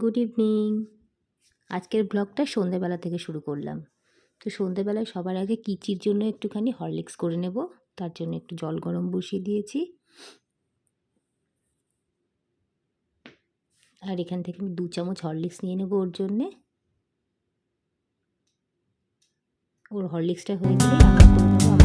Good evening আজকের ব্লগটা সন্ধেবেলা থেকে শুরু করলাম। তো সন্ধেবেলায় সবার আগে কিচির জন্য একটুখানি হরলিক্স করে নেব। তার জন্য একটু জল গরম বসিয়ে দিয়েছি। আর এখান থেকে আমি দু চামচ হরলিক্স নিয়ে নেব ওর জন্যে। ওর হরলিক্সটা হয়ে গেলে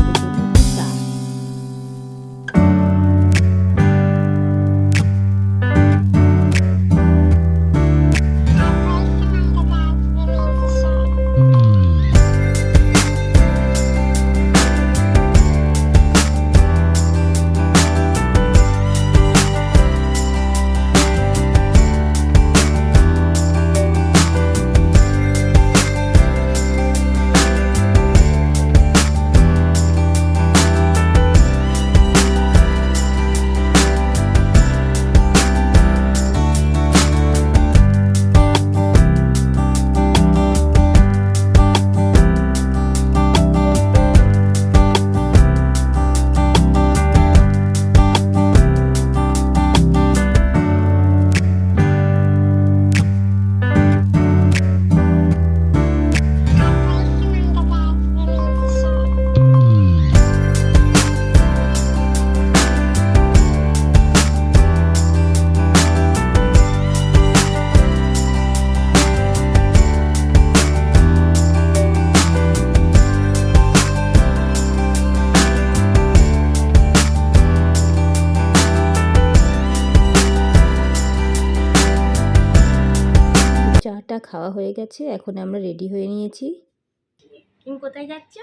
খাওয়া হয়ে গেছে এখন আমরা রেডি হয়ে নিয়েছি। তুমি কোথায় যাচ্ছ?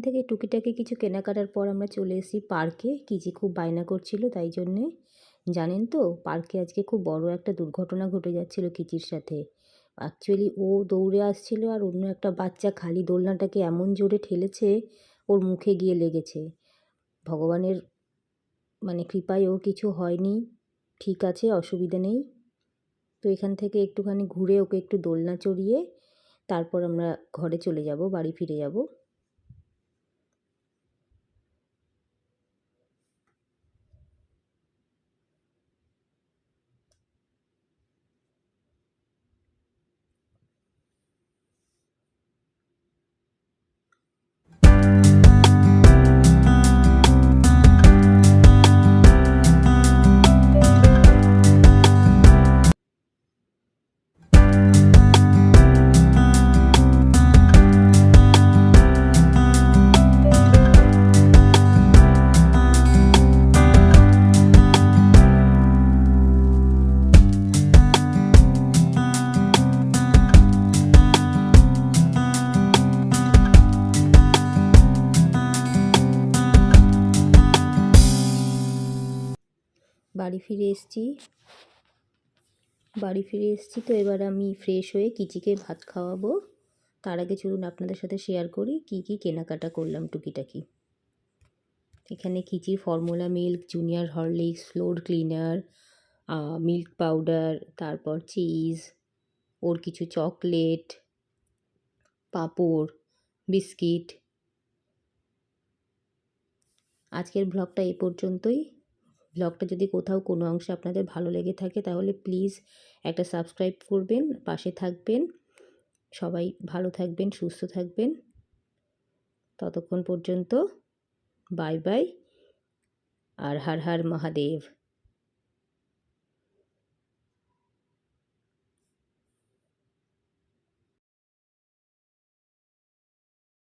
থেকে টুকিটাকি কিছু কেনাকাটার পর আমরা চলে এসেছি পার্কে। কিজি খুব বায়না করছিল তাই জন্যে। জানেন তো, পার্কে আজকে খুব বড় একটা দুর্ঘটনা ঘটে যাচ্ছিল কিচির সাথে। অ্যাকচুয়ালি ও দৌড়ে আসছিল আর অন্য একটা বাচ্চা খালি দোলনাটাকে এমন জোরে ঠেলেছে, ওর মুখে গিয়ে লেগেছে। ভগবানের মানে কৃপায় ওর কিছু হয়নি। ঠিক আছে, অসুবিধা নেই। তো এখান থেকে একটুখানি ঘুরে ওকে একটু দোলনা চড়িয়ে তারপর আমরা ঘরে চলে যাব, বাড়ি ফিরে যাব। বাড়ি ফিরে এসেছি। বাড়ি ফিরে এসেছি তো এবার আমি ফ্রেশ হয়ে কিচিকে ভাত খাওয়াবো। তার আগে চলুন আপনাদের সাথে শেয়ার করি কি কি কেনাকাটা করলাম টুকিটাকি। এখানে কিচির formula milk junior Horlicks floor cleaner milk powder তারপর চিজ ওর কিছু চকলেট পাঁপড় বিস্কিট আজকের ব্লগটা এ পর্যন্তই। ব্লগটা যদি কোথাও কোনো অংশে আপনাদের ভালো লেগে থাকে, তাহলে প্লিজ একটা সাবস্ক্রাইব করবেন, পাশে থাকবেন। সবাই ভালো থাকবেন, সুস্থ থাকবেন। ততক্ষণ পর্যন্ত বাই বাই আর হার হার মহাদেব।